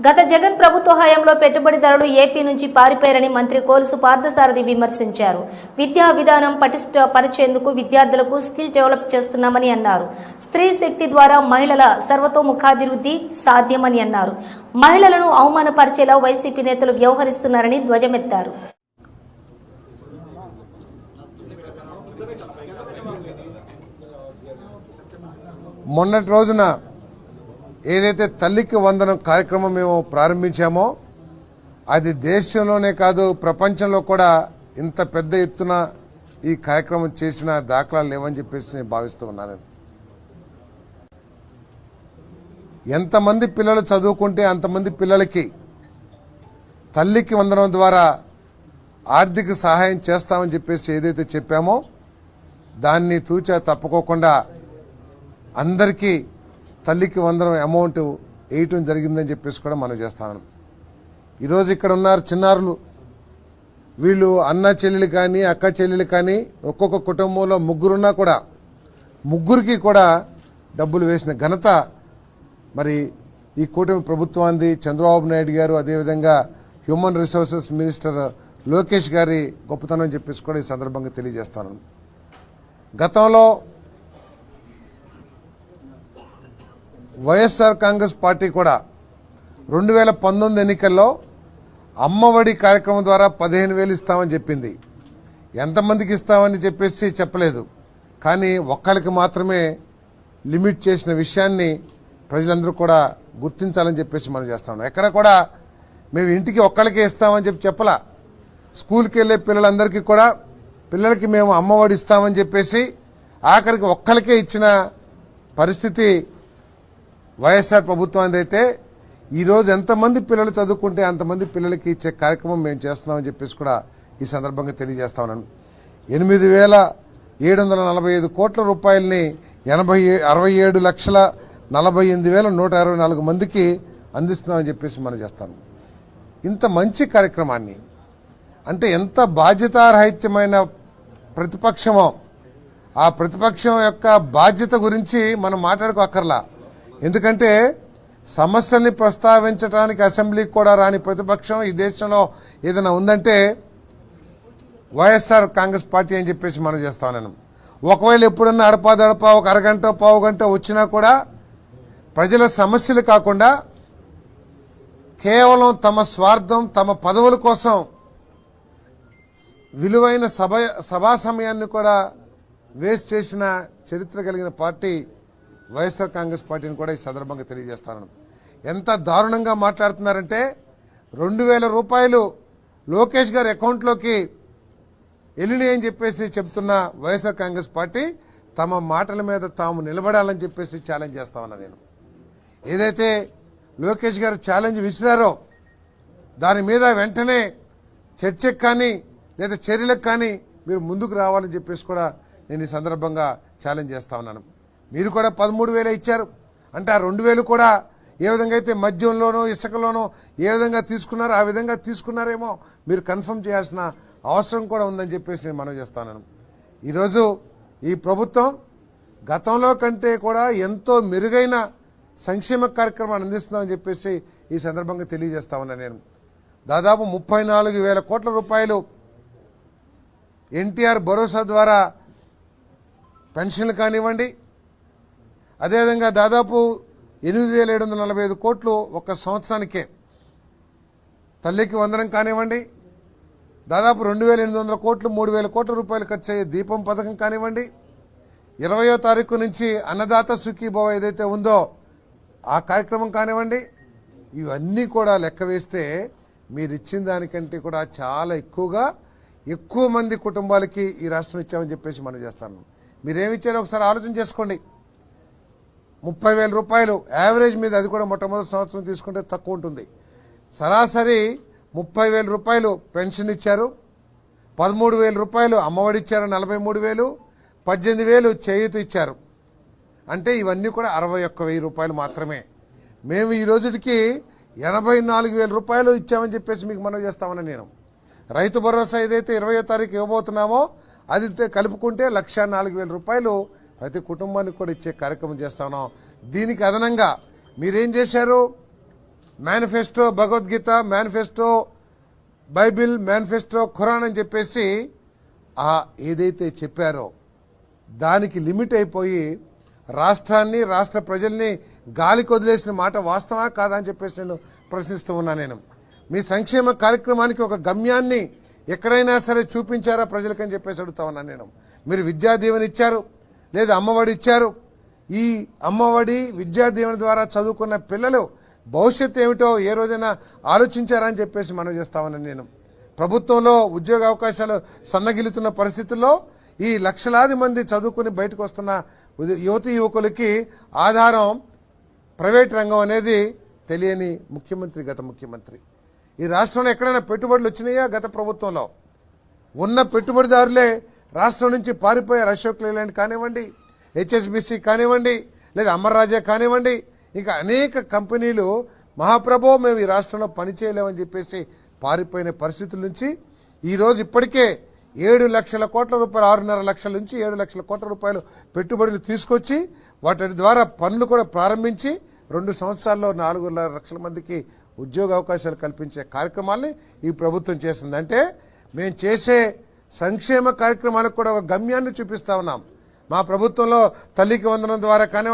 గత జగన్ ప్రభుత్వ హయాంలో పెట్టుబడిదారులు ఏపీ నుంచి పారిపోయారని మంత్రి కోలుసు పార్థసారథి విమర్శించారు. విద్యా విధానం పటిష్ట పరిచేందుకు విద్యార్థులకు స్కిల్ డెవలప్ చేస్తున్నామని అన్నారు. స్త్రీ శక్తి ద్వారా మహిళల సర్వతోముఖాభివృద్ధి సాధ్యమని అన్నారు. మహిళలను అవమానపరిచేలా వైసీపీ నేతలు వ్యవహరిస్తున్నారని ధ్వజమెత్తారు. మొన్నటి రోజున ఏదైతే తల్లికి వందనం కార్యక్రమం మేము ప్రారంభించామో అది దేశంలోనే కాదు ప్రపంచంలో కూడా ఇంత పెద్ద ఎత్తున ఈ కార్యక్రమం చేసిన దాఖలాలు లేవని చెప్పేసి నేను భావిస్తూ ఉన్నాను. ఎంతమంది పిల్లలు చదువుకుంటే అంతమంది పిల్లలకి తల్లికి వందనం ద్వారా ఆర్థిక సహాయం చేస్తామని చెప్పేసి ఏదైతే చెప్పామో దాన్ని తూచా తప్పుకోకుండా అందరికీ తల్లికి వందనం అమౌంట్ వేయటం జరిగిందని చెప్పేసి కూడా మనం చేస్తాను. ఈరోజు ఇక్కడ ఉన్నారు చిన్నారులు. వీళ్ళు అన్న చెల్లెలు కానీ అక్క చెల్లెలు కానీ ఒక్కొక్క కుటుంబంలో ముగ్గురున్నా కూడా ముగ్గురికి కూడా డబ్బులు వేసిన ఘనత మరి ఈ కూటమి ప్రభుత్వాన్ని చంద్రబాబు నాయుడు గారు అదేవిధంగా హ్యూమన్ రిసోర్సెస్ మినిస్టర్ లోకేష్ గారి గొప్పతనం చెప్పేసి కూడా ఈ సందర్భంగా తెలియజేస్తాను. గతంలో వైఎస్ఆర్ కాంగ్రెస్ పార్టీ కూడా రెండు వేల పంతొమ్మిది ఎన్నికల్లో అమ్మఒడి కార్యక్రమం ద్వారా పదిహేను వేలు ఇస్తామని చెప్పింది. ఎంతమందికి ఇస్తామని చెప్పేసి చెప్పలేదు. కానీ ఒక్కరికి మాత్రమే లిమిట్ చేసిన విషయాన్ని ప్రజలందరూ కూడా గుర్తించాలని చెప్పేసి మనం చేస్తాం ఎక్కడ కూడా మేము ఇంటికి ఒక్కరికే ఇస్తామని చెప్పి చెప్పలా. స్కూల్కి వెళ్ళే పిల్లలందరికీ కూడా పిల్లలకి మేము అమ్మఒడి ఇస్తామని చెప్పేసి ఆఖరికి ఒక్కరికే ఇచ్చిన పరిస్థితి వైఎస్ఆర్ ప్రభుత్వానికి అయితే ఈరోజు ఎంతమంది పిల్లలు చదువుకుంటే అంతమంది పిల్లలకి ఇచ్చే కార్యక్రమం మేము చేస్తున్నామని చెప్పేసి కూడా ఈ సందర్భంగా తెలియజేస్తా ఉన్నాను. ఎనిమిది వేల ఏడు వందల నలభై ఐదు కోట్ల రూపాయలని ఎనభై అరవై ఏడు లక్షల నలభై ఎనిమిది వేల నూట అరవై నాలుగు మందికి అందిస్తున్నామని చెప్పేసి మనం చేస్తాను ఇంత మంచి కార్యక్రమాన్ని అంటే ఎంత బాధ్యతారాహిత్యమైన ప్రతిపక్షమో ఆ ప్రతిపక్షం యొక్క బాధ్యత గురించి మనం మాట్లాడుకోక్కర్లా. ఎందుకంటే సమస్యల్ని ప్రస్తావించడానికి అసెంబ్లీకి కూడా రాని ప్రతిపక్షం ఈ దేశంలో ఏదైనా ఉందంటే వైఎస్ఆర్ కాంగ్రెస్ పార్టీ అని చెప్పేసి మనం చేస్తా ఉన్నాను ఒకవేళ ఎప్పుడన్నా అడపాదడపా ఒక అరగంట పావు గంట వచ్చినా కూడా ప్రజల సమస్యలు కాకుండా కేవలం తమ స్వార్థం తమ పదవుల కోసం విలువైన సభ సభా సమయాన్ని కూడా వేస్ట్ చేసిన చరిత్ర కలిగిన పార్టీ వైఎస్ఆర్ కాంగ్రెస్ పార్టీని కూడా ఈ సందర్భంగా తెలియజేస్తాను. ఎంత దారుణంగా మాట్లాడుతున్నారంటే రెండు వేల రూపాయలు లోకేష్ గారి అకౌంట్లోకి వెళ్ళినాయి అని చెప్పేసి చెప్తున్న వైఎస్ఆర్ కాంగ్రెస్ పార్టీ తమ మాటల మీద తాము నిలబడాలని చెప్పేసి ఛాలెంజ్ చేస్తామన్నా నేను. ఏదైతే లోకేష్ గారు ఛాలెంజ్ విసిరారో దాని మీద వెంటనే చర్చకు కానీ లేదా చర్యలకు కానీ మీరు ముందుకు రావాలని చెప్పేసి కూడా నేను ఈ సందర్భంగా ఛాలెంజ్ చేస్తా ఉన్నాను. మీరు కూడా పదమూడు వేలే ఇచ్చారు. అంటే ఆ రెండు వేలు కూడా ఏ విధంగా అయితే మద్యంలోనో ఇసుకలోనో ఏ విధంగా తీసుకున్నారో ఆ విధంగా తీసుకున్నారేమో మీరు కన్ఫర్మ్ చేయాల్సిన అవసరం కూడా ఉందని చెప్పేసి నేను మనం చేస్తాను. ఈరోజు ఈ ప్రభుత్వం గతంలో కంటే కూడా ఎంతో మెరుగైన సంక్షేమ కార్యక్రమాన్ని అందిస్తున్నామని చెప్పేసి ఈ సందర్భంగా తెలియజేస్తా ఉన్నా నేను. దాదాపు ముప్పై నాలుగు వేల కోట్ల రూపాయలు ఎన్టీఆర్ భరోసా ద్వారా పెన్షన్లు కానివ్వండి అదేవిధంగా దాదాపు ఎనిమిది వేల ఏడు వందల నలభై ఐదు కోట్లు ఒక సంవత్సరానికే. తల్లికి వందనం కానివ్వండి దాదాపు రెండు వేల ఎనిమిది వందల కోట్లు మూడు వేల కోట్ల రూపాయలు ఖర్చు అయ్యే దీపం పథకం కానివ్వండి ఇరవయో తారీఖు నుంచి అన్నదాత సుఖీభవ ఏదైతే ఉందో ఆ కార్యక్రమం కానివ్వండి ఇవన్నీ కూడా లెక్క వేస్తే మీరు ఇచ్చిన దానికంటే కూడా చాలా ఎక్కువగా ఎక్కువ మంది కుటుంబాలకి ఈ రాష్ట్రం ఇచ్చామని చెప్పేసి మనం చేస్తాను. మీరేమిచ్చారో ఒకసారి ఆలోచన చేసుకోండి. ముప్పై వేల రూపాయలు. యావరేజ్ మీద అది కూడా మొట్టమొదటి సంవత్సరం తీసుకుంటే తక్కువ ఉంటుంది. సరాసరి ముప్పై వేల రూపాయలు పెన్షన్ ఇచ్చారు. పదమూడు వేల రూపాయలు అమ్మఒడి ఇచ్చారు నలభై మూడు వేలు. పద్దెనిమిది వేలు చేయూత ఇచ్చారు. అంటే ఇవన్నీ కూడా అరవై ఒక్క వెయ్యి రూపాయలు మాత్రమే. మేము ఈ రోజుకి ఎనభై నాలుగు వేల రూపాయలు ఇచ్చామని చెప్పేసి మీకు మనం చేస్తామని నేను. రైతు భరోసా ఏదైతే ఇరవయో తారీఖు ఇవ్వబోతున్నామో అది కలుపుకుంటే లక్ష నాలుగు వేల రూపాయలు ప్రతి కుటుంబానికి కూడా ఇచ్చే కార్యక్రమం చేస్తా ఉన్నాం. దీనికి అదనంగా మీరేం చేశారు? Manifesto Bhagavad Gita manifesto Bible manifesto Quran అని చెప్పేసి ఆ ఏదైతే చెప్పారో దానికి లిమిట్ అయిపోయి రాష్ట్రాన్ని రాష్ట్ర ప్రజల్ని గాలికి వదిలేసిన మాట వాస్తవా కాదా అని చెప్పేసి నేను ప్రశ్నిస్తూ ఉన్నా నేను. మీ సంక్షేమ కార్యక్రమానికి ఒక గమ్యాన్ని ఎక్కడైనా సరే చూపించారా ప్రజలకని చెప్పేసి అడుగుతా ఉన్నాను నేను. మీరు విద్యా దీవెన ఇచ్చారు. లేదా అమ్మఒడి ఇచ్చారు. ఈ అమ్మఒడి విద్యా దీవెన ద్వారా చదువుకున్న పిల్లలు భవిష్యత్తు ఏమిటో ఏ రోజైనా ఆలోచించారా అని చెప్పేసి మనం చేస్తామని నేను. ప్రభుత్వంలో ఉద్యోగ అవకాశాలు సన్నగిలుతున్న పరిస్థితుల్లో ఈ లక్షలాది మంది చదువుకుని బయటకు వస్తున్న యువతి యువకులకి ఆధారం ప్రైవేట్ రంగం అనేది తెలియని ముఖ్యమంత్రి గత ముఖ్యమంత్రి. ఈ రాష్ట్రంలో ఎక్కడైనా పెట్టుబడులు వచ్చినాయా గత ప్రభుత్వంలో? ఉన్న పెట్టుబడిదారులే రాష్ట్రం నుంచి పారిపోయారు అశోక్ లేలాండ్ కానివ్వండి హెచ్ఎస్బిసి కానివ్వండి లేదా అమర్రాజే కానివ్వండి ఇంకా అనేక కంపెనీలు మహాప్రభో మేము ఈ రాష్ట్రంలో పనిచేయలేమని చెప్పేసి పారిపోయిన పరిస్థితుల నుంచి ఈరోజు ఇప్పటికే ఏడు లక్షల కోట్ల రూపాయలు ఆరున్నర లక్షల నుంచి ఏడు లక్షల కోట్ల రూపాయలు పెట్టుబడులు తీసుకొచ్చి వాటి ద్వారా పనులు కూడా ప్రారంభించి రెండు సంవత్సరాల్లో నాలుగున్నర లక్షల మందికి ఉద్యోగ అవకాశాలు కల్పించే కార్యక్రమాల్ని ఈ ప్రభుత్వం చేసిందంటే మేము చేసే సంక్షేమ కార్యక్రమాలకు కూడా ఒక గమ్యాన్ని చూపిస్తా ఉన్నాం. మా ప్రభుత్వంలో తల్లికి వందనం ద్వారా కానివ్వండి